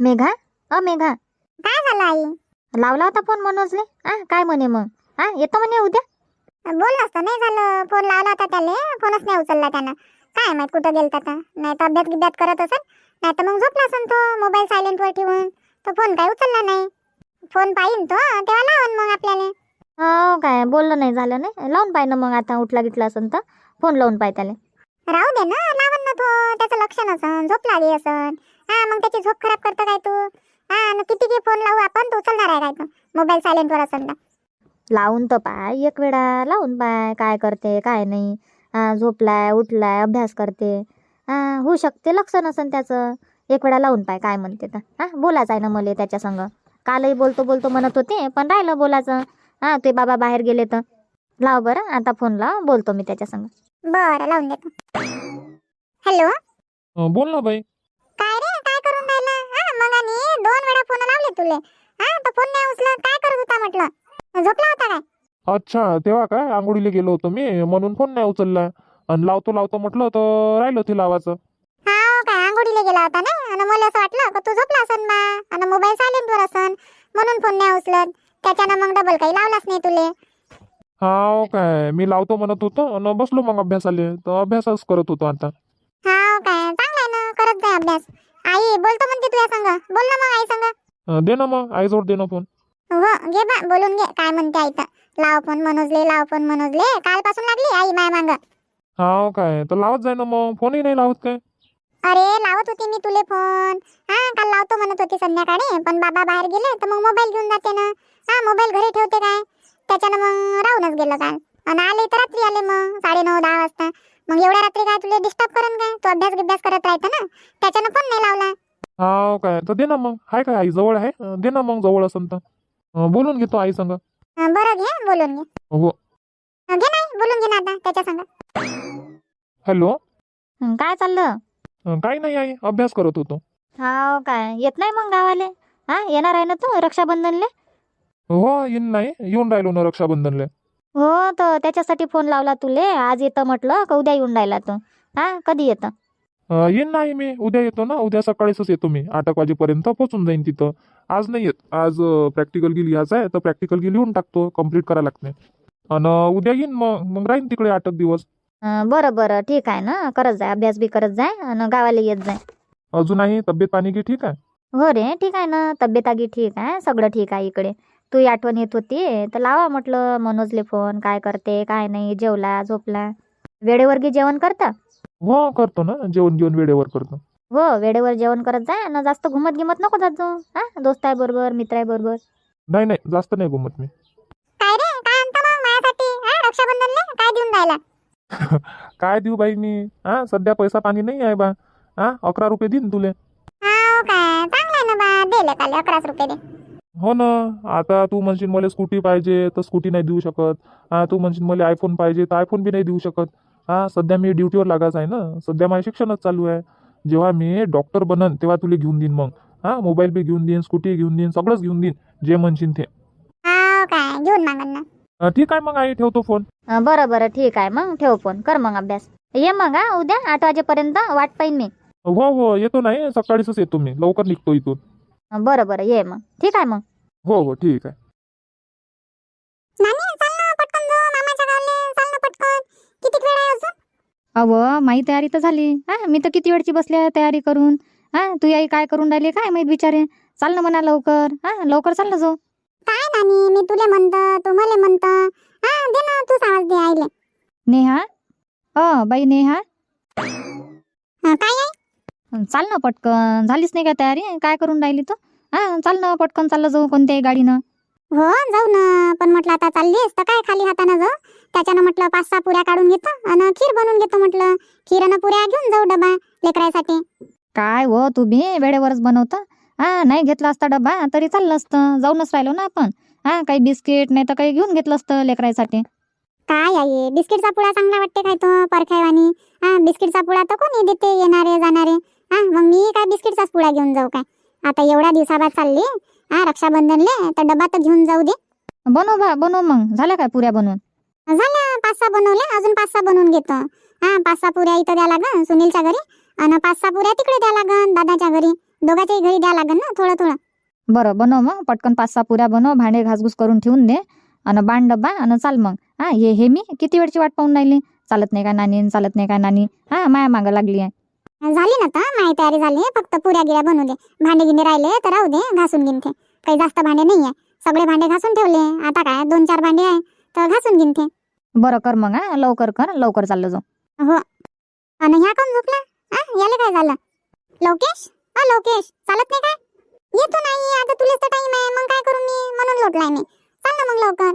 मेघा? अ मेघा. काय झालं आई? लावला होता फोन मनोजले. आ काय म्हणे मग? हा येतो म्हणे उद्या? बोल नसतं नाही झालं. फोन लावला होता त्याले. फोनच नाही उचलला त्यानं. काय माहीत कुठं गेलता तर. नाही तर अभ्यास गिभ्यास करत असेल नाही तर मग झोपला असेल तो मोबाईल सायलेंटवर ठेवून तो फोन काय उचलला नाही. फोन पाहिन तो तेव्हा लावून मग आपल्याला. हो काय बोलणं नाही झालं नाही. लावून पाय ना मग आता उठला गिटला असन तर. फोन लावून पाय त्याला. राहू दे ना लावून ना तो. त्याचं लक्ष नसन झोप लागली असन. हा मग त्याची झोप खराब करतो काय तू? हा न किती फोन लावू आपण? तो उचलणार आहे काय तू? मोबाईल सायलेंटवर असेल तर. लावून तर पाय एक वेळा लावून पाय काय करते काय नाही. झोपलाय उठलाय अभ्यास करते. हा होऊ शकते लक्ष नसन त्याचं. एक वेळा लावून पाय काय म्हणते तर. हा बोलायचं आहे ना मला त्याच्या संग. कालही बोलतो बोलतो म्हणत होते पण राहिलं बोलायचं. हा ते बाबा बाहेर गेले तर. लाव बरं आता फोन लाव बोलतो मी त्याच्या संग. बरं लावून देतो. हॅलो? बोल ना बाई. तुले. हा तर फोन नाही उचलत. काय करत होता म्हटलं? झोपला होता काय? अच्छा तेव्हा काय? आंघोळीला गेलो होतो मी. म्हणून फोन नाही उचलला. आणि लावतो लावतो म्हटलं तर राहिलं ते लावायचं. हा काय आंघोळीला गेला होता ना? आणि मला असं वाटलं का तू झोपला असन बा? आणि मोबाईल सायलेंटवर असन. म्हणून फोन नाही उचलत. त्याच्यानं मग डबल काही लावलाच नाही तुले. हा काय? मी लावतो म्हणत होतो आणि बसलो मग अभ्यासाले. तर अभ्यासच करत होतो आता. हा काय? चांगला आहे ना. करत जाय अभ्यास. आई बोलतो म्हणते तुझ्या संग. बोल ना मग आई संग. अं, दे ना मग आईजवळ दे ना फोन हो घे बा बोलून घे काय म्हणते आई तर. लाव फोन मनोजले लाव फोन मनोजले कालपासून लागली आई माय मांग? हा काय तर लावत जाय ना मग. फोनही नाही लावत काय? अरे लावत होती मी तुले फोन हा काल लावतो म्हणत होती संध्याकाळी पण बाबा बाहेर गेले तर मग मोबाईल घेऊन जाते ना. हा मोबाईल घरी ठेवते काय? त्याच्यानं मग राहूनच गेलं काल. आणि आले तर रात्री आले मग साडे नऊ दहा वाजता. मग एवढ्या रात्री काय तुला डिस्टर्ब करून काय? तू अभ्यास गिभ्यास करत राहते ना. त्याच्यानं फोन नाही लावला. हा काय? तर दे ना मग. हाय काय आई? जवळ आहे? अं, दे ना मग जवळ असन तर. अं, बोलून घेतो आई संग. अं, बरं घे. बोलून घे. हो. अं, घे नाही बोलून घे ना आता त्याच्या संग. हॅलो? हं, काय चाललं? अं, काही नाही आई. अभ्यास करत होतो. हा काय? येत नाही मग गावाले? हा? येणार आहे ना तू रक्षाबंधनले? हो येईन नाही. येऊन राहिलो ना रक्षाबंधनले. हो तर त्याच्यासाठी फोन लावला तुले. आज येतं म्हटलं का उद्या येऊन राहिला तू? हा? कधी येतं? येईन नाही मी. उद्या येतो ना. उद्या सकाळीच येतो मी. आठ एक वाजेपर्यंत पोहोचून जाईन तिथं. आज नाही येत. आज प्रॅक्टिकल गी लिहायचं आहे. तर प्रॅक्टिकल गी लिहून टाकतो. कंप्लीट करायला लागते. आणि उद्या येईन मग. मग राहीन तिकडे आठ दिवस. बरं बरं. ठीक आहे ना. करत जाय. अभ्यास बी करत जाय. आणि गावाला येत जाय. अजून आहे तब्येत पाणी की ठीक आहे? हो रे. ठीक आहे ना. तब्येत आगी ठीक आहे. सगळं ठीक आहे इकडे. तू आठवण येत होती. तर लावा म्हटलं मनोजले फोन. काय करते? काय नाही? जेवला? झोपला? वेळेवर गी जेवण करता? हो करतो ना. जेवण जेवण वेळेवर करतो. हो वेळेवर जेवण करत जाय आणि जास्त घुमत गिमत नको जात जाऊ. हा दोस्ताय बरोबर नाही नाही जास्त नाही घुमत मी. काय रे? काय आणतो मग माझ्यासाठी? हा रक्षाबंधनले? काय देऊन राहिला? काय देऊ बाई मी? हा सध्या पैसा पाणी नाही आहे बा. हा अकरा रुपये देईन तुले. हा काय? चांगलं आहे ना बा. दिले काल अकराच रुपये दे. हो ना. आता तू म्हणशील मला स्कूटी पाहिजे तर स्कूटी नाही देऊ शकत. हा तू म्हणशील मला आयफोन पाहिजे तर आयफोन बी नाही देऊ शकत. हा सध्या मी ड्युटीवर लागायचं आहे ना. सध्या माझं शिक्षणच चालू आहे. जेव्हा मी डॉक्टर बनन तेव्हा तुला घेऊन देईन मग. हा मोबाईल बी घेऊन देईन स्कूटी घेऊन देईन सगळंच घेऊन देईन जे म्हणशील ते. हा काय घेऊन मागन ना. अं, ठीक आहे मग आई ठेवतो फोन. अं, बरं बरं ठीक आहे मग ठेव फोन कर मग अभ्यास. ये मग हा उद्या आठ वाजेपर्यंत वाट पाहिन मी. हो हो येतो नाही सकाळीच येतो मी लवकर निघतो इथून. अं, बरं बरं ये मग ठीक आहे मग. हो हो ठीक आहे. नानी अव माही तयारी तर झाली. हा मी तर किती वेळची बसली तयारी करून. हा तू आई काय करून राहिली? काय माहीत बिचारे? चाल ना म्हणा लवकर. हा लवकर चाल ना जो. काय नानी मी तुले म्हणतो तू मले म्हणतो. हा दे ना तू आवाज दे आईले. नेहा? अ बाई नेहा? हा, काय आहे चाल ना पटकन. झालीच नाही का तयारी? काय करून राहिली तू? हा चाल ना पटकन चाललं जाऊ कोणत्याही गाडीनं. हो जाऊ ना. पण म्हटलं आता चाललीस तर काय खाली हातानं जाऊ? त्याच्यानं म्हटलं पाच सहा पुऱ्या काढून घेतो आणि खीर बनवून घेतो म्हटलं. खीर आणि पुऱ्या घेऊन जाऊ डबा लेकरासाठी काय हो तू बी वेळेवरच बनवतं? हा नाही घेतला असता डबा तरी चाललं असतं. जाऊनच राहिलो ना आपण. हा काही बिस्किट नाही तर काही घेऊन घेतलं असतं लेकरासाठी काय आहे बिस्किटचा पुडा चांगला वाटते काय तो परखायवानी हा बिस्किटचा पुडा तर कोणी देते येणारे जाणारे? हा मग मी काय बिस्किटचाच पुडा घेऊन जाऊ काय? आता एवढ्या दिवसाबाद चालली हा रक्षाबंधनले? तर डबा तर घेऊन जाऊ दे. बनव बा बनव मग. झाल्या काय पुऱ्या बनवून? झाल्या पाच सहा बनवल्या अजून पाच सहा बनवून घेतो. हा पाच सहा पुऱ्या इथं द्या लागन सुनीलच्या घरी. आणि पाच सहा पुऱ्या तिकडे द्या लागन दादाच्या घरी. दोघाच्याही घरी द्या लागेल ना थोडं थोडं बरं बनव मग. पटकन पाच सहा पुऱ्या बनव. भांडे घासघूस करून ठेवून दे. आणि बाण डब्बा आणि चाल मग. हा हे हे मी किती वेळची वाट पाहून राहिली? चालत नाही काय नानी चालत नाही काय नानी? हा माया मागं लागली आहे. झाली ना तर माझी तयारी झाली फक्त पुऱ्या गिऱ्या बनवू दे. भांडे गिंडे राहिले तर राहू दे घासून घेईन ते. काही जास्त भांडे नाही आहे. सगळे भांडे घासून ठेवले. आता काय दोन चार भांडे आहे तर घासून घेईन ते. बरं कर मग हा. लवकर कर लवकर चाललो जाऊ. हो. आणि ह्या कोण झोपला? आ याला काय झालं? लोकेश? अ लोकेश चालत नाही काय? येतो नाही आता तुलेच तर टाइम आहे. मग काय करू मी? म्हणून लोटलाय मी. चाल ना मग लवकर.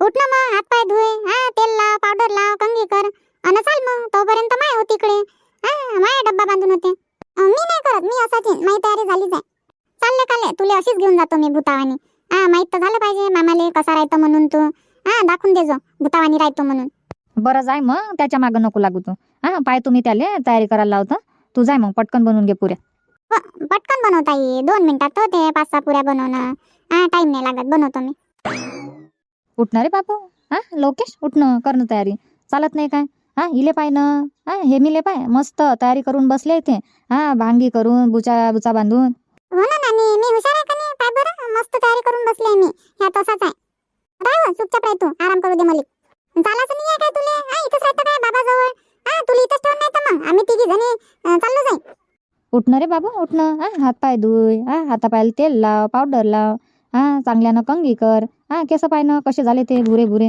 उठ ना मग हात पाय धुय हा तेल लाव पावडर लाव कंगी कर आणि चाल मग तोपर्यंत माय होती इकडे हा माय डब्बा बांधून होते अं, मी नाही करत मी असाच येईन माझी तयारी झालीच आहे चालले काले तुले अशीच घेऊन जातो मी भूतावानी हा माहीत तर झालं पाहिजे मामाले कसा राहतो म्हणून तू हा दाखवून देजो भूतावानी राहतो म्हणून. बरं जाय मग त्याच्या मागं नको लागू तू. हा पाय तुम्ही त्याले तयारी करायला लावतो तू जाय मग पटकन बनवून घे पुऱ्या. हो, पटकन बनवता येईल दोन मिनिटात होते पाच सहा पुऱ्या बनवणं. हा टाइम नाही लागत बनवतो मी. उठणार रे बापू? हा लोकेश उठणं करणं तयारी. चालत नाही काय? हा इले पाय ना. हा हे मिले पाय. मस्त तयारी करून बसले इथे. हा भांगी करून बुचा बुचा बांधून. हो ना नानी मी हुशार आहे का नाही? पाय बरं. मस्त तयारी करून बसली आहे मी. ह्या तसाच आहे. राह हो, चुपचाप राह तू. आराम करू दे मलिक चालायचं नाही आहे काय तुले? हा इथंच राहतं काय बाबा जवळ हा तुला इथंच ठेवून नाही तर मग आम्ही तिघी जणी अं, चाललो जाईल उठणं रे बाबू उठणं. हा हात पाय धुय. हा हातापायला तेल लाव पावडर लाव. हा चांगल्यानं कंगी कर. हा केस पायनं कसे झाले ते भुरे भुरे.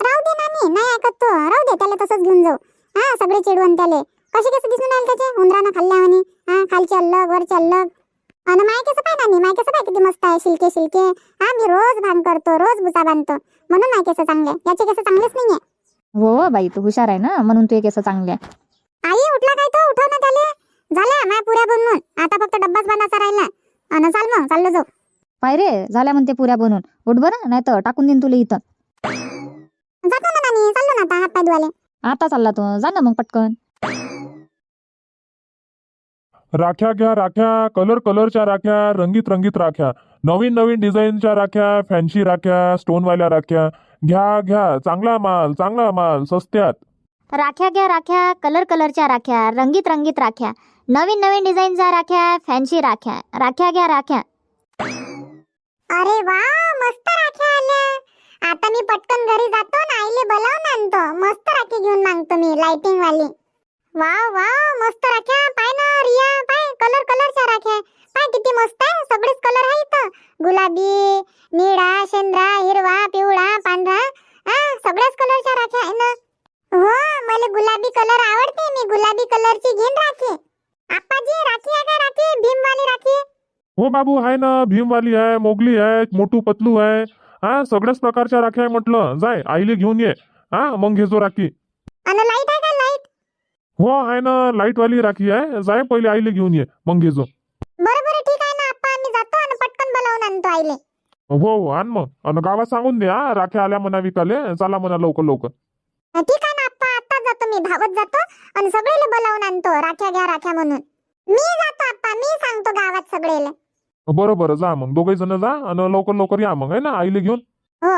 राहू दे नानी नाही ऐकत तो. राहू दे त्याला तसंच घेऊन जाऊ. हा सगळे चिडवण त्याले. कसे कसे दिसून राहिले त्याचे? उंदरानं खाल्ल्या म्हणे. हा खालचे अलग वरचे अलग. आणि माय केस पाय नानी माय केस पाय किती मस्त आहे शिलके शिलके. हा मी रोज भांग करतो रोज बुचा बांधतो. म्हणून माय केस चांगले. याचे केस चांगलेच नाहीये. हो हो बाई तू हुशार आहे ना म्हणून तू केस चांगले. आहे आई उठला काय तो? उठव ना त्याले. झाला माय पुऱ्या बनवून. आता फक्त डब्बाच बनायचा राहिला. आणि चाल मग चाललो जाऊ. पाय रे झाल्या म्हणते पुऱ्या बनवून. उठ बरं नाही तर टाकून देईन तुला इथं. जातो ना नानी चाललो ना आता हात पाय धुवाले. आता चालला तू. जा ना मग पटकन. राख्या घ्या राख्या. कलर कलरच्या राख्या रंगीत रंगीत राख्या. नवीन नवीन डिझाईनच्या राख्या फॅन्सी राख्या स्टोनवाल्या राख्या. घ्या घ्या. चांगला माल चांगला माल. सस्त्यात. राख्या घ्या राख्या. कलर कलरच्या राख्या. रंगीत रंगीत राख्या. नवीन नवीन डिझाईनच्या राख्या फॅन्सी राख्या. राख्या घ्या राख्या. अरे वा मस्त राख्या आल्या. आता मी पटकन घरी जातो ना आईले बोलावून आणतो. मस्त राखी घेऊन मागतो मी लाइटिंग वाली. वाव वाव मस्त राख्या. पाय ना रिया पाय कलर कलरच्या राख्या. पाय किती मस्त आहे. सगळेच कलर आहे इथं. गुलाबी निळा शेंद्रा हिरवा पिवळा पांढरा. हा सगळ्याच कलरच्या राख्या आहे ना. हो मला गुलाबी कलर आवडते. मी गुलाबी कलरची घेईन राखी. आप्पाजी राखी आहे का राखी? भीमवाली राखी? हो बाबू आहे ना. भीमवाली आहे मोगली आहे मोठू पतलू आहे. हा सगळ्याच प्रकारच्या राख्या आहे म्हटलं. जाय आईले घेऊन ये. हा मग घेजो राखी. आणि लाइट आहे हो आहे ना लाइट वाली राखी आहे जाय पहिले आईले घेऊन ये मग घेजो बरं बरं ठीक आहे ना आप्पा आम्ही जातो आणि पटकन बोलावून आणतो आईले. हो हो आण मग. आणि गावात सांगून दे हा राख्या आल्या म्हणा विकाले चला म्हणा लवकर लवकर. ठीक आहे ना आप्पा आता जातो मी धावत जातो आणि सगळेले बोलावून आणतो राख्या घ्या राख्या म्हणून. मी जातो आप्पा मी सांगतो गावात सगळेले. बरं बरं जा मग. दोघे जण जा आणि लवकर लवकर या मग आहे ना आईले घेऊन. हो.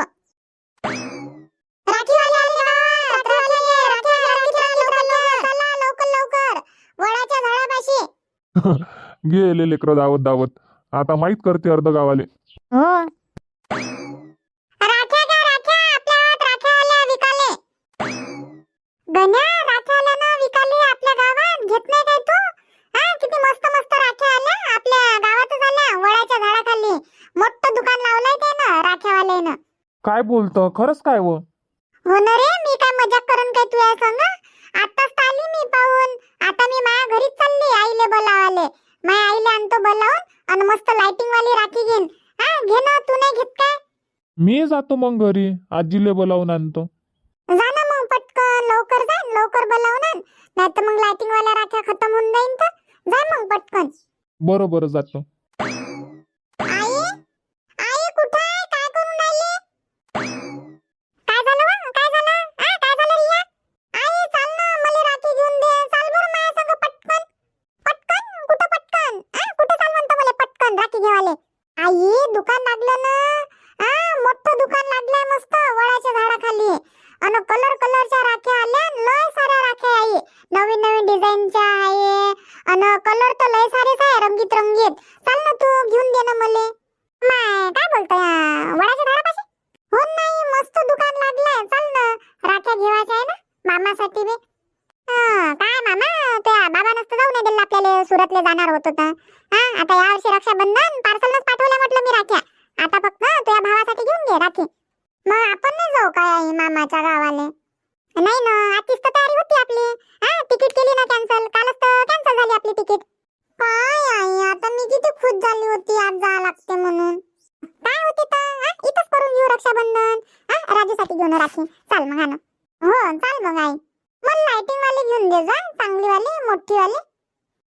गेले लेकरं दावत दावत. आता माहीत करते अर्ध गावाले. हो. राख्या घ्या राख्या. आपल्या गावात राख्या आल्या विकाले. गण्या राख्या आल्या ना विकाले आपल्या गावात. घेत नाही काय तू? हा किती मस्त मस्त राख्या आल्या. आपल्या गावातच आल्या वडाच्या झाडाखाली. मोठं दुकान लावलंय ते ना राख्यावाल्यानं. काय बोलतं? खरंच काय व? हो ना रे मी काय मजाक करून काय तुझ्या संग? बोलावाले. माझ्या आईले आणतो बोलावून आणि मस्त लाइटिंग वाली राखी घेईन. हा घे ना तू नाही घेत काय? मी जातो मग घरी. आजीले बोलावून आणतो. जा ना मग पटकन लवकर जा लवकर बोलावून आण. नाही तर मग लाइटिंग वाल्या राख्या खतम होऊन जाईन तर. जा मग पटकन. बरं बरं जातो. हा आता यावर्षी रक्षाबंधन पार्सलच पाठवलं म्हटलं मी राख्या. आता फक्त तुझ्या भावासाठी घेऊन घे राखी. मग आपण नाही जाऊ काय मामाच्या गावाले? नाही ना आजचीच तर तयारी होती आपली. हा तिकीट केली ना कॅन्सल कालच तर कॅन्सल झाली आपली तिकीट. काय आई आता मी किती खुश झाली होती. आज जा लागते म्हणून. काय होती तर? इथंच करून घेऊ रक्षाबंधन. हा राजूसाठी घेऊन राखी. चाल मग हा ना. हो चाल मग आई. मला लाइटिंग वाली घेऊन दे जा. चांगली वाली मोठी वाली.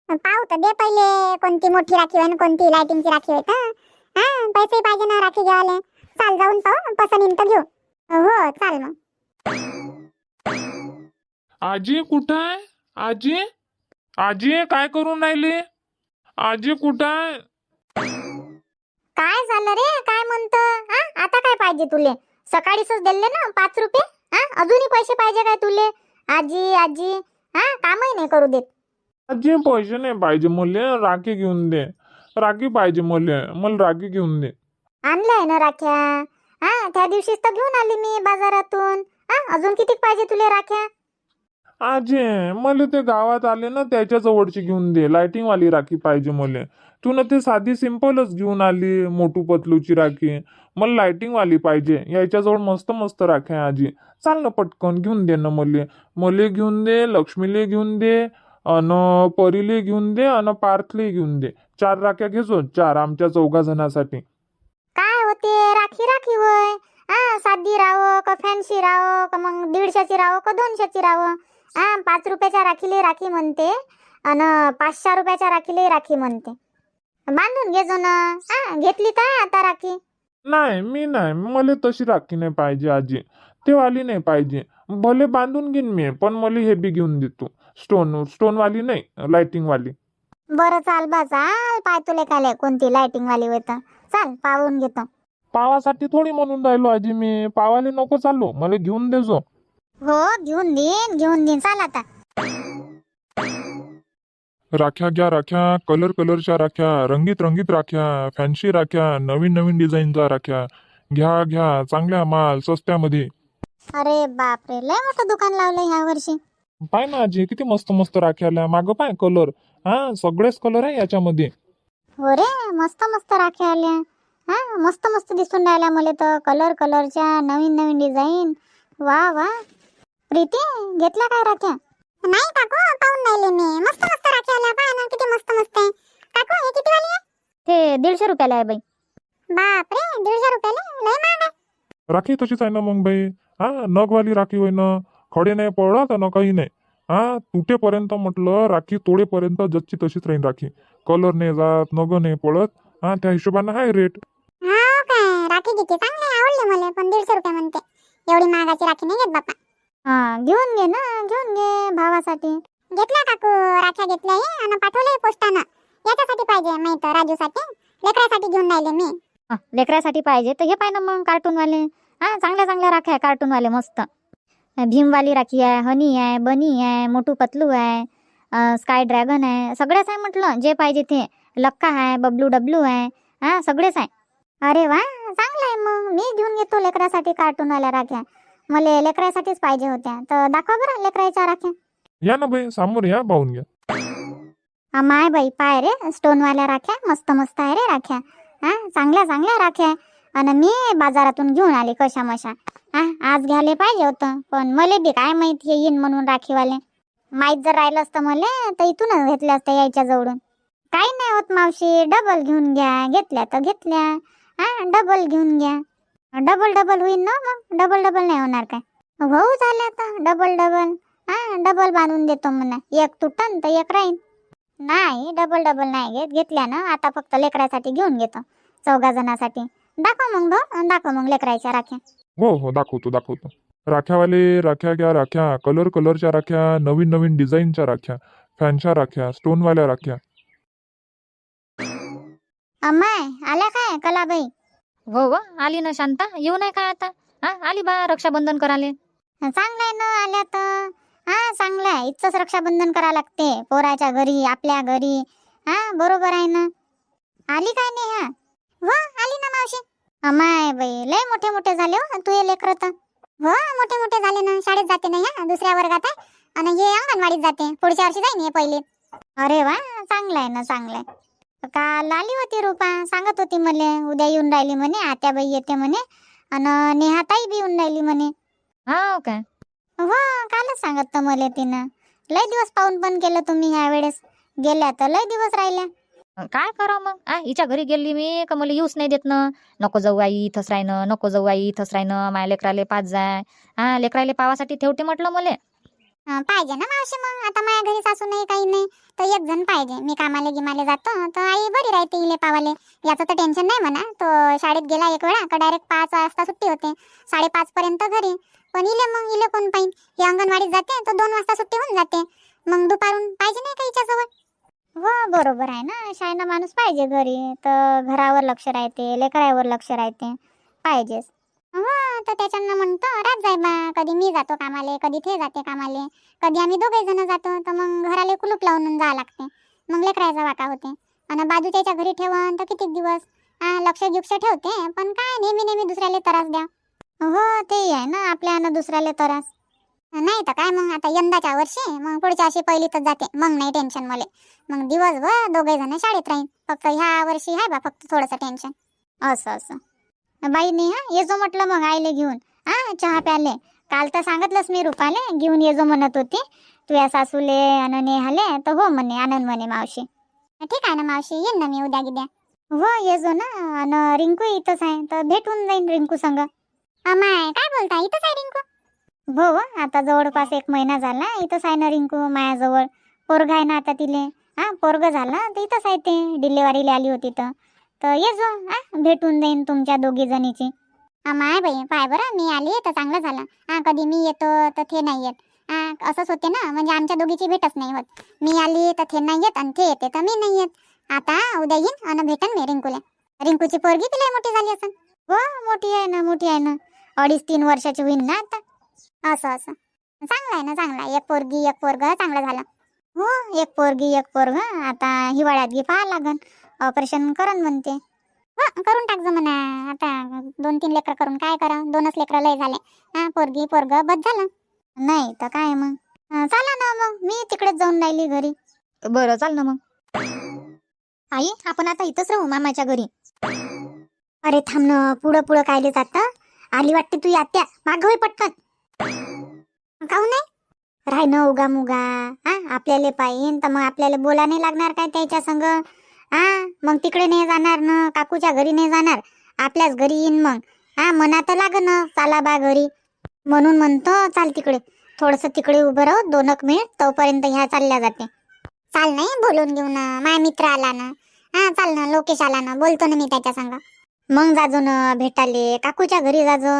पाहू तर दे पहिले कोणती मोठी राखी आणि कोणती लाइटिंगची राखी तर हा? पैसे पाहिजे ना राखी घ्यायला चाल जाऊन पाहू पसंत घेऊ. हो चाल मग. आजी कुठं आहे? आजी? आजी काय करून राहिली? आजी कुठं आहे? काय झालं रे? काय म्हणतो? हा? आता काय पाहिजे तुले? सकाळीच दिले ना पाच रुपये? हा? अजूनही पैसे पाहिजे काय तुले? आजी आजी हा? कामही नाही करू देत. आजी पैसे नाही पाहिजे मला राखी घेऊन दे. राखी पाहिजे मला मला राखी घेऊन दे. आणलंय ना राख्या? हा त्या दिवशीच तर घेऊन आली मी बाजारातून. हा अजून किती पाहिजे तुले राख्या? आजी मला ते गावात आले ना त्याच्या जवळची घेऊन दे. लाइटिंग वाली राखी पाहिजे मला. तू ना ते साधी सिंपलच घेऊन आली मोठू पतलूची राखी. मला लाइटिंग वाली पाहिजे. याच्याजवळ मस्त मस्त राख्या आजी. चाल ना पटकन घेऊन दे ना मले. मले घेऊन दे लक्ष्मीले घेऊन दे. अन परीले घेऊन दे अन पार्थले घेऊन दे. चार राख्या घेजो चार आमच्या चौघा जणांसाठी. काय होते? राखी राखी होय. हा साधी राहो का फॅन्सी राहो का मग दीडशेची राहो का दोनशेची राहो हा पाच रुपयाच्या राखीले राखी म्हणते अन पाचशे रुपयाच्या राखीले राखी म्हणते. बांधून घे जो ना हा घेतली काय आता राखी? नाही मी नाही. मला तशी राखी नाही पाहिजे आजी. ते वाली नाही पाहिजे. भले बांधून घेईन मी पण मला हे बी घेऊन दे तू. स्टोन स्टोन वाली नाही लाइटिंग वाली बरं चाल बा चाल पाय तुले काय कोणती लाइटिंग वाली होतं. चाल पाहून घेतो. पावासाठी थोडी म्हणून राहिलो आजी मी. पावाले नको चाललो मला घेऊन देजो हो घेऊन देईन घेऊन देईन. चाल आता. राख्या घ्या राख्या. कलर कलरच्या राख्या. रंगीत रंगीत राख्या. फॅन्सी राख्या. नवीन नवीन डिझाईनच्या राख्या. घ्या घ्या. चांगल्या माल स्वस्त्यामध्ये. अरे बापरे लय मोठं दुकान लावलं ह्या वर्षी. पाय ना आजी किती मस्त मस्त राख्या आल्या. मागं पाय कलर हा सगळेच कलर आहे याच्यामध्ये. हो रे मस्त मस्त राख्या आल्या. हा मस्त मस्त दिसून राहिल्या मला तर. कलर कलरच्या नवीन नवीन डिझाईन वा वा. प्रीती घेतल्या काय राख्या? नाही काकू पाहून राहिले मी. मस्त मस्त राखी आल्या. पहा ना किती मस्त मस्त आहे. काकू हे किती वाली आहे? ते दीडशे रुपयाला आहे बाई. बापरे दीडशे रुपयाला? लय महाग आहे. राखी तशीच आहे ना मग बाई? हा नगवाली राखी होय ना. खडे नाही पडत आणि काही नाही. हा तुटेपर्यंत म्हटलं राखी तोडेपर्यंत जच्ची तशीच राहील राखी. कलर नाही जात नग नाही पडत हा त्या हिशोबानं आहे रेट हो काय? राखी किती? चांगली आवडली मला पण दीडशे रुपये म्हणते. एवढी महागाची राखी नाही घेत बाप्पा. हा घेऊन घे ना घेऊन घे भावासाठी. घेतल्या काकू राख्या घेतल्या आणि पाठवले पोस्टानं. याच्यासाठी पाहिजे माहीत राजूसाठी. लेकरासाठी घेऊन राहिले मी. हा, लेकरासाठी पाहिजे तर हे पाय ना मग कार्टूनवाले हा चांगल्या चांगल्या राख्या कार्टूनवाले मस्त. भीमवाली राखी आहे हनी आहे बनी आहे मोठू पतलू आहे अं, स्काय ड्रॅगन आहे सगळेच आहे म्हटलं जे पाहिजे ते. लक्का आहे बबलू डब्लू आहे हा सगळेच आहे अरे वा चांगलं आहे मग. मी घेऊन घेतो लेकरासाठी कार्टूनवाल्या राख्या. मला लेकरासाठीच पाहिजे होत्या. तर दाखवा बरं लेकराच्या राख्या. या ना बाई समोर या पाहून घ्या. माय बाई पाय रे स्टोनवाल्या राख्या. मस्त मस्त आहे रे राख्या. हा चांगल्या चांगल्या राख्या. आणि मी बाजारातून घेऊन आले कशा मशा. हा आज घ्यायला पाहिजे होतं पण मला बी काय माहीत हे येईन म्हणून राखीवाले. माहीत जर राहिलं असतं मले तर इथूनच घेतलं असतं यायच्या जवळून. काही नाही होत मावशी डबल घेऊन घ्या घेतल्या तर घेतल्या. हा डबल घेऊन घ्या. डबल डबल होईन ना मग? डबल डबल नाही होणार काय? भाऊ झाले आता डबल डबल हा डबल बांधून देतो म्हणा. एक तुटन तर एक राहीन. नाही डबल डबल नाही घेत. घेतल्या ना आता फक्त लेकरासाठी घेऊन घेतो चौघा जणांसाठी. दाखव मग भाऊ दाखव मग लेकराच्या राख्या. हो हो दाखवतो दाखवतो. राख्यावाले राख्या घ्या राख्या. कलर कलरच्या राख्या नवीन नवीन डिझाईनच्या राख्या फॅनच्या राख्या स्टोनवाल्या राख्या. अम्माय आल्या काय कलाबाई? हो व आली ना शांता. येऊ नाही काय आता? हा आली बा रक्षाबंधन कराले चांगलं आहे ना आल्या तर. हा चांगलं आहे इथंच रक्षाबंधन करा लागते. पोराच्या घरी आपल्या घरी. हा बरोबर आहे ना. आली काय नाही हा आली ना मावशी. अमाय बाई लय मोठे मोठे झाले हो तू हे लेकर तर. हो मोठे मोठे झाले ना शाळेत जाते ना ह्या दुसऱ्या वर्गात आहे. आणि हे अंगणवाडीत जाते पुढच्या वर्षी जाईन हे पहिले. अरे वा चांगलं आहे ना चांगलं आहे. काल आली होती रुपा सांगत होती मले उद्या येऊन राहिली म्हणे आत्याबाई येते म्हणे आणि नेहाताई बी येऊन राहिली म्हणे. हा काय हो कालच सांगत तर मले तिनं. लय दिवस पाहून पण केलं तुम्ही ह्या वेळेस गेल्या तर लय दिवस राहिल्या. काय करा मग? आ हिच्या घरी गेली मी का मला येऊच नाही देत ना? नको जाऊ आई इथंच राहिनं नको जाऊ आई इथंच राहिनं माझ्या लेकराले पाच जाय. हा लेकराले पावासाठी ठेवते म्हटलं मले. पाहिजे ना मावशी मग. आता माझ्या घरी सासू नाही काही नाही. तर एक जण पाहिजे. मी कामाले गिमाले जातो. तर आई बरी राहते इले पावाले. याचं तर टेन्शन नाही म्हणा. तो शाळेत गेला एक वेळा का डायरेक्ट पाच वाजता सुट्टी होते. साडेपाच पर्यंत घरी. पण इले मग इले कोण पाहिजे हे अंगणवाडीत जाते तर दोन वाजता सुट्टी होऊन जाते. मग दुपारून पाहिजे नाही का हिच्याजवळ? हो बरोबर आहे ना. शाळेनं माणूस पाहिजे घरी. तर घरावर लक्ष राहते लेकरावर लक्ष राहते. पाहिजेच. हो तर त्याच्यानं म्हणतो रात जाय बा. कधी मी जातो कामाले कधी ते जाते कामाले. कधी आम्ही दोघे जण जातो तर मग घराले कुलूप लावून जावं लागते. मग लेकरायचा वाटा होते. आणि बाजू त्याच्या घरी ठेवून तर किती दिवस? लक्ष गिक्ष ठेवते. पण काय नेहमी नेहमी दुसऱ्याला त्रास द्या. हो ते आहे ना. आपल्यानं दुसऱ्याला त्रास. नाही तर काय मग आता यंदाच्या वर्षी मग पुढच्या वर्षी पहिलीतच जाते. मग नाही टेन्शन मला. मग दिवसभर दोघे जण शाळेत राहीन. फक्त ह्या वर्षी आहे बा फक्त थोडंसं टेन्शन असं असं. बाई नाही हा येजो म्हटलं मग आईले घेऊन. हा चहा प्याले. काल तर सांगितलंच मी रुपाले घेऊन येजो म्हणत होती. तुझ्या सासूले आणि नेहाले तर हो म्हणे आनंद म्हणे मावशी. ठीक आहे ना मावशी येईन ना मी उद्या गिद्या. हो येजो ना. आणि रिंकू इथंच आहे तर भेटून जाईन रिंकू संग. अमाय काय बोलता इथंच आहे रिंकू? हो, हो आता जवळपास एक महिना झाला. इथंच आहे ना रिंकू मायाजवळ. पोरग आहे ना आता तिले. हा पोरग झालं तर इथंच आहे ते. डिलेवरीला आली होती तर. तर ये जो हा भेटून जाईन तुमच्या दोघी जणीची. माय बाई पाय बरं मी आली तर चांगलं झालं. हा कधी मी येतो तर ते नाही येत. हा असंच होते ना म्हणजे आमच्या दोघीची भेटच नाही होत. मी आली तर ते नाही येत आणि ते येते तर मी नाही येत. आता उद्या येईन आणि भेटन मी रिंकूला. रिंकूची पोरगी तिला मोठी झाली असं हो मोठी आहे ना मोठी आहे ना. अडीच तीन वर्षाची होईन ना आता. असं असं. चांगलं आहे ना चांगलं आहे. एक पोरगी एक पोरग चांगलं झालं. हो एक पोरगी एक पोरग. आता हिवाळ्यात घे पाहा लागन. ऑपरेशन करन म्हणते. हो करून टाक जो म्हणा. आता दोन तीन लेकर करून काय करा दोनच लेकर लय झाले. हा पोरगी पोरग बस झालं. नाही तर काय मग? चला ना मग. मी तिकडेच जाऊन राहिली घरी. बरं चाल ना मग. आई आपण आता इथंच राहू मामाच्या घरी. अरे थांब ना. पुढं पुढं कायले जात आली वाटते तू आत्या माग होय पटकन. काहून नाही? राय न उगा मुगा. हा आपल्याला पाहिन तर मग आपल्याला बोला नाही लागणार काय त्याच्या संग? हा मग तिकडे नाही जाणार ना काकूच्या घरी नाही जाणार? आपल्याच घरी येईन मग. हा मना तर लाग ना चाला बा घरी. म्हणून म्हणतो चाल तिकडे. थोडस तिकडे उभं राहू दोन एक मिनिट तोपर्यंत ह्या चालल्या जाते. चाल नाही बोलून घेऊ ना माझ्या मित्र आला ना. हा चाल ना लोकेश आला ना बोलतो ना मी त्याच्या संग. मग जाजो ना भेटाले. काकूच्या घरी जाजो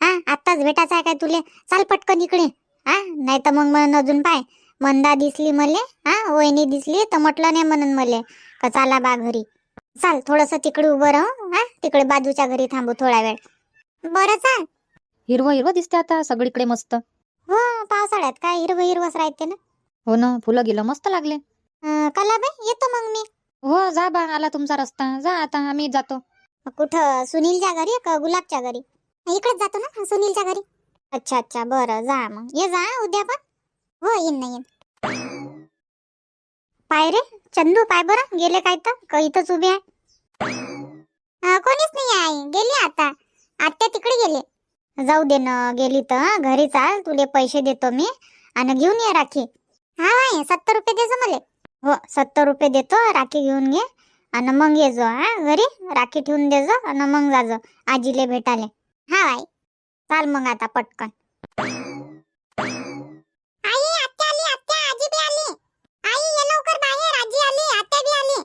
हा आत्ताच भेटायचं आहे काय तुले? चाल पटकन इकडे. हा नाही तर मग म्हणून अजून पाय. मंदा दिसली मले. हा वहिनी दिसली तर म्हटलं नाही म्हणून मले. का चाला बा घरी. चाल थोडस तिकडे उभं राहू. हा तिकडे बाजूच्या घरी थांबू थोडा वेळ. बरं चाल. हिरवं हिरवं दिसते आता सगळीकडे मस्त. हो पावसाळ्यात काय हिरवं हिरवंच राहते ना. हो ना फुलं गेलं मस्त लागले. अं, कलाबाई येतो मग मी. हो जा बा आला तुमचा रस्ता. जा आता आम्ही जातो. कुठं सुनीलच्या घरी का? गुलाबच्या घरी. इकडेच जातो ना सुनीलच्या घरी. अच्छा अच्छा. बरं जा मग. ये जा उद्या पण. हो येईन ना येईन. पाय रे चंदू पाय बरं. गेले काय तर? का इथंच उभे आहे. कोणीच नाही आहे गेली आता. आत्या तिकडे गेले. जाऊ दे ना गेली तर घरी चाल तुले पैसे देतो मी. आणि घेऊन ये राखी. हा आहे सत्तर रुपये देजो मला हो सत्तर रुपये देतो राखी घेऊन घे. आणि मग ये जो हा घरी? राखी ठेवून दे जो आणि मग जाजो आजीले भेटाले. हा आई चाल मग आता पटकन. आई आत्या आली आत्या. आजी बी आली. आई ये लवकर बाहेर. आजी आली आत्या बी आली.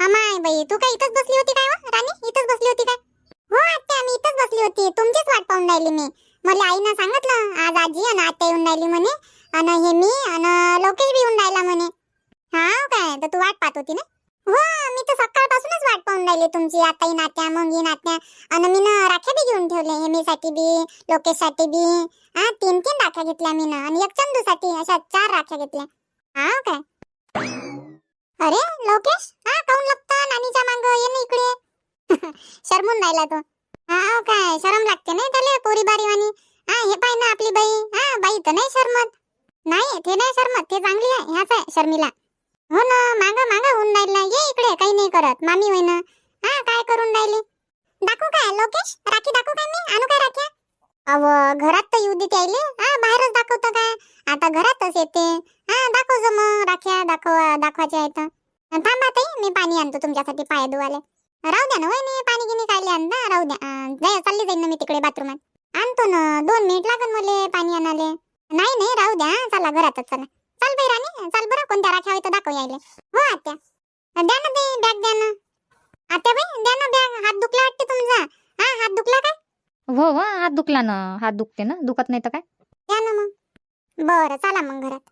अमाय बाई. तू काय इथंच बसली होती काय व? राणी इथंच बसली होती काय? हो आत्या मी इथंच बसली होती. तुमचीच वाट पाहून राहिली मी. मला आईनं सांगितलं आज आजी आणि आत्या येऊन राहिली म्हणे. आणि हे मी आणि लोकेश बी येऊन राहिला म्हणे. हा काय? तर तू वाट पाहत होती ना? हो सकाळपासूनच राहिले तुमची आताही नात्या मग नात्या. आणि मी ना राख्या बी घेऊन ठेवले हेमीसाठी बी लोकेशसाठी बी. हा तीन तीन राख्या घेतल्या मी ना आणि एक चंदूसाठी अशा चार राख्या घेतल्या. हा काय? अरे लोकेश? हा काऊन लागता? नानीच्या मांग ये ना इकडे. शरमून राहिला तो. हा काय? शरम लागते नाही त्याला पोरी बारी वाणी हा हे पाय ना आपली बाई. हा बाई तर नाही शरमत. नाही ते नाही शरमत. ते चांगली आहे. ह्याच आहे शर्मिला. हो ना माग माग होऊन राहिला. ये इकडे काही नाही करत. मामी होय ना हा काय करून राहिली? दाखवू काय लोकेश? राखी दाखवू काय मी? आणू काय राख्या? अव घरात तर येऊ दे त्याले हा बाहेरच दाखवतं काय? आता घरातच येते. हा दाखव ज मग राख्या दाखव दाखवायच्या आहेत थांबा ताई मी पाणी आणतो तुमच्यासाठी पाय धुवाले राहू द्या ना होय पाणी गिनी काढले आणता. राहू द्या. जाय चालली जाईन ना मी तिकडे बाथरूमात आणतो ना दोन मिनिट लागन मले पाणी आणाले नाही नाही राहू द्या. चला घरातच चला. चाल बाई राणी चाल बरं कोणत्या राख्या होतं दाखव यायले. हो आत्या. द्या ना ते बॅग द्या ना. आत्या बाई द्या ना बॅग हात दुखला वाटते तुमचा हा हात दुखला काय? हो हो हात दुखला ना हात दुखते ना दुखत नाही तर काय? द्या ना मग. बरं चला मग घरात.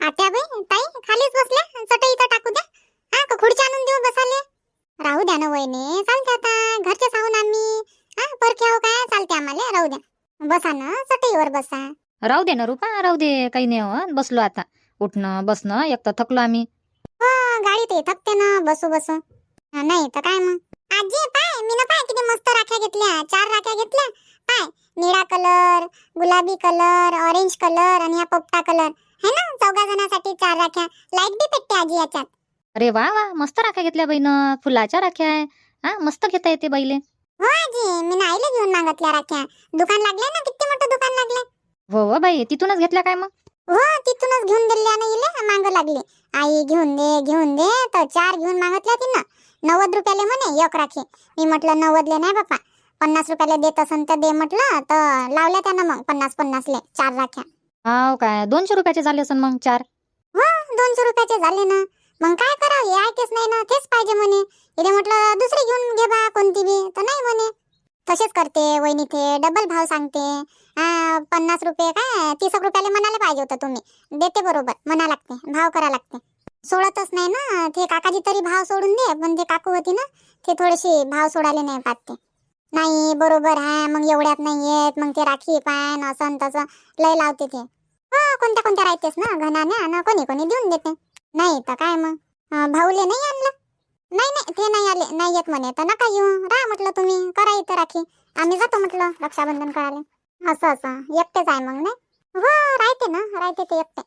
आत्या बाई ताई खालीच बसल्या. चटई इथं टाकू द्या. हा का खुर्ची आणून देऊ बसाले? राहू द्या ना वहिनी. चालते आता घरचे सांगून आम्ही. हा परखे आहो काय? चालते आम्हाला राहू द्या. बसा ना चटईवर बसा. राहू दे ना रुपा राहू दे काही नाही हो बसलो आता. उठणं बसणं एक तर थकलो आम्ही. हो गाडीत ये थकते ना बसू बसू. नाही तर काय मग? आजी पाय मी ना पाय किती मस्त राख्या घेतल्या. चार राख्या घेतल्या. पाय निळा कलर गुलाबी कलर ऑरेंज कलर आणि हा पोपटा कलर. है ना? चौघा जणांसाठी चार राख्या. लाइट बी पेटते आजी याच्यात. अरे वा वा मस्त राख्या घेतल्या बाईनं. फुलाच्या राख्या आहे. हा मस्त घेता येते बाईले. हो आजी मी ना आईला घेऊन मागतल्या राख्या. दुकान लागले ना? किती मोठं दुकान लागले? हो हो बाई तिथूनच घेतल्या काय मग? हो तिथूनच घेऊन दिल्या ना इले माग लागली. आई घेऊन दे घेऊन दे तर चार घेऊन मागतल्या तिनं. नव्वद रुपयाले म्हणे एक राखी. मी म्हटलं नव्वदले नाही बापा. पन्नास रुपयाला देत असन तर दे म्हटलं तर लावल्या त्यानं मग पन्नास पन्नासले चार राख्या. हाव काय दोनशे रुपयाचे झाले असन मग चार? हो दोनशे रुपयाचे झाले ना. मग काय करावं हे ऐकेच नाही ना तेच पाहिजे म्हणे. इथे म्हटलं दुसरी घेऊन घे बा कोणती बी. तर नाही म्हणे. तसेच करते वहिनी ते. डबल भाव सांगते. पन्नास रुपये काय? तीस एक रुपयाला म्हणायला पाहिजे होतं तुम्ही. देते बरोबर. म्हणा लागते. भाव करा लागते. सोडतच नाही ना. ते काकाजी तरी भाव सोडून दे. पण ते काकू होती ना ते थोडेसे भाव सोडायला नाही पाहते. नाही बरोबर आहे मग एवढ्यात नाही येत. मग ते राखी पान असं तसं. लय लावते ते. हो कोणत्या कोणत्या राहतेस ना? घनाने आणि कोणी कोणी देऊन देते. नाही तर काय मग? भाऊले नाही आणलं? नाही नाही ते नाही आले नाही येत म्हणे. तर नका येऊ. राहा म्हटलं तुम्ही. करा इथं राखी. आम्ही जातो म्हटलं. रक्षाबंधन करायला असं असं. एकटेच आहे मग नाही? हो राहते ना. राहते ते एकटे.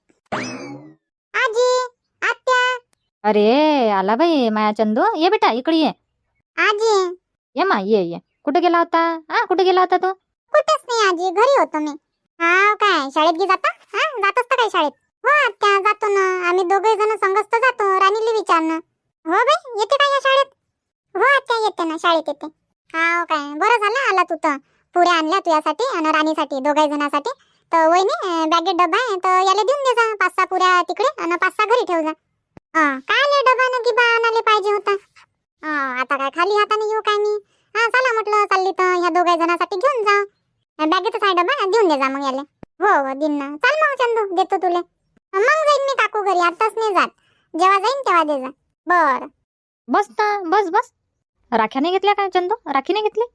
आजी आत्या. अरे आला बाई माया चंदू. ये बेटा इकडे ये. आजी. ये मा ये ये. कुठे गेला होता? हा कुठे गेला होता तू? कुठेच नाही आजी. घरी होतो मी. हा काय शाळेत गी जाता? हा जात असतं काय शाळेत? हो आत्या जातो ना. आम्ही दोघे जण संगच तर जातो राणीला विचारणं हो बाई येते का या शाळेत? हो आत्या येते ना शाळेत येते. हा काय बरं झालं आला तू तर. पुऱ्या आणल्या तुझ्यासाठी आणि राणीसाठी दोघाही जणांसाठी. तर वहिनी अं, बॅगेत डबा आहे तर याला देऊन दे जा पाच सहा पुऱ्या तिकडे आणि पाच सहा घरी ठेव जा. हा काय आले डबा ना की बा आणायला पाहिजे होता? हा आता काय खाली हाताने येऊ काय मी? हा चला म्हटलं चालली तर ह्या दोघाही जणांसाठी घेऊन जा. बॅगेतच आहे डबा देऊन दे जा मग याले. हो हो दिन ना. चाल मग चंदू देतो तुले. मग जाईन मी काकू घरी आताच नाही जात. जेव्हा जाईन तेव्हा दे जा. बर. बस ना बस बस. राख्या नाही घेतल्या काय चंदू? राखी नाही घेतली?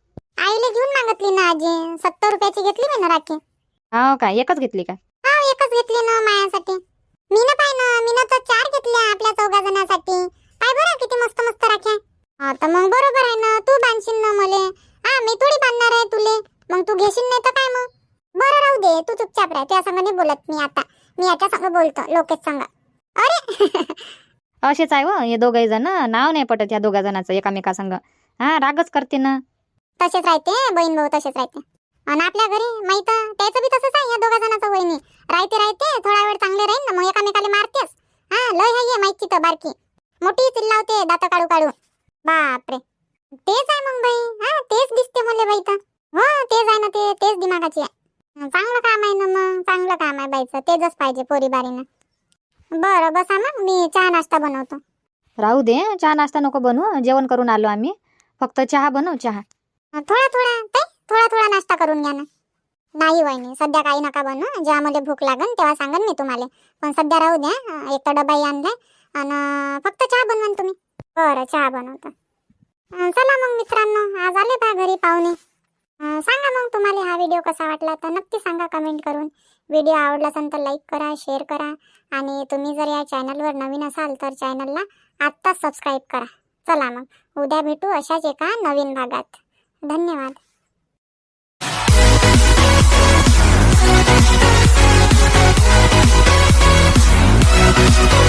आईले घेऊन मागितली ना आजी. सत्तर रुपयाची घेतली मी ना राखी. हाव काय एकच घेतली काय हा एकच घेतली ना मायासाठी. मी ना पाय ना मी ना तर चार घेतल्या आपल्या चौघा जणांसाठी. पाय बरं किती मस्त मस्त राख्या. हा तर मग बरोबर आहे ना. तू बांधशील ना मले. हा मी थोडी बांधणार आहे तुले. मग तू घेशील नाही तर काय मग? बरं राहू दे. तू चुपचाप राह. त्या संग नाही बोलत मी आता. मी याच्या संग बोलतो. लोकेश संग. अरे! असेच आहे व हे दोघही जण. नाव नाही पटत या दोघा जणांचं एकामेका संग. हा रागच करते ना. तसेच राहते बहीण भाऊ तसेच राहते. आणि आपल्या घरी माहीत त्याचं बी तसंच आहे या दोघा जणांचं वहिनी. राहते राहते थोडा वेळ चांगले राहील ना मग एकामेकाला मारतेस. हा लय ये माहिती तर बारकी. मोठी चिल्लावते दात काढू काढू. बापरे. तेच आहे मग बाई. हा तेच दिसते मला बाई तर हो तेच आहे ना ते तेच दिमागाची आहे. चांगलं काम आहे ना मग चांगलं काम आहे बाईचं. तेजच पाहिजे पोरी बारीनं बरं बसा मग मी चहा नाश्ता बनवतो. राहू दे चहा नाश्ता नको बनवू. जेवण करून आलो आम्ही. फक्त चहा बनव चहा. थोडा थोडा ताई थोडा थोडा नाश्ता करून घ्या ना. नाही वहिनी सध्या काही नका बनवू. जेव्हा मला भूक लागन तेव्हा सांगन मी तुम्हाला. पण सध्या राहू द्या अं, एक तर डबाही आणलाय आणि फक्त चहा बनवा ना तुम्ही. बरं चहा बनवतो. अं, चला मग मित्रांनो आज आले पा घरी पाहुणे. अं, सांगा मग तुम्हाला हा व्हिडिओ कसा वाटला तर नक्की सांगा कमेंट करून. व्हिडिओ आवडला असेल तर लाईक करा शेअर करा. आणि तुम्ही जर या चॅनलवर नवीन असाल तर चॅनलला आत्ताच सबस्क्राईब करा. चला मग उद्या भेटू अशाच एका नवीन भागात. धन्यवाद. We'll be right back.